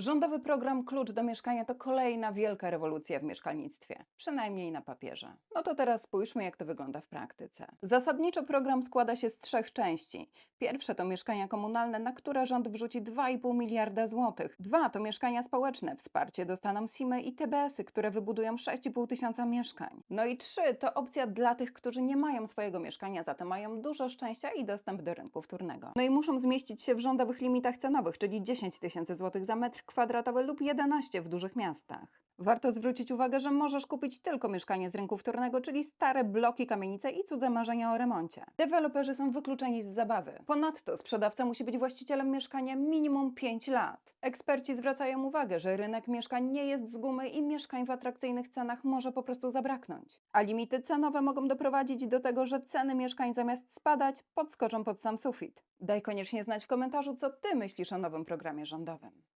Rządowy program Klucz do mieszkania to kolejna wielka rewolucja w mieszkalnictwie, przynajmniej na papierze. No to teraz spójrzmy, jak to wygląda w praktyce. Zasadniczo program składa się z trzech części. Pierwsze to mieszkania komunalne, na które rząd wrzuci 2,5 miliarda złotych. Dwa to mieszkania społeczne, wsparcie dostaną SIMy i TBS-y, które wybudują 6,5 tysiąca mieszkań. No i trzy to opcja dla tych, którzy nie mają swojego mieszkania, za to mają dużo szczęścia i dostęp do rynku wtórnego. No i muszą zmieścić się w rządowych limitach cenowych, czyli 10 tysięcy złotych za metr kwadratowy lub 11 w dużych miastach. Warto zwrócić uwagę, że możesz kupić tylko mieszkanie z rynku wtórnego, czyli stare bloki, kamienice i cudze marzenia o remoncie. Deweloperzy są wykluczeni z zabawy. Ponadto sprzedawca musi być właścicielem mieszkania minimum 5 lat. Eksperci zwracają uwagę, że rynek mieszkań nie jest z gumy i mieszkań w atrakcyjnych cenach może po prostu zabraknąć. A limity cenowe mogą doprowadzić do tego, że ceny mieszkań zamiast spadać, podskoczą pod sam sufit. Daj koniecznie znać w komentarzu, co ty myślisz o nowym programie rządowym.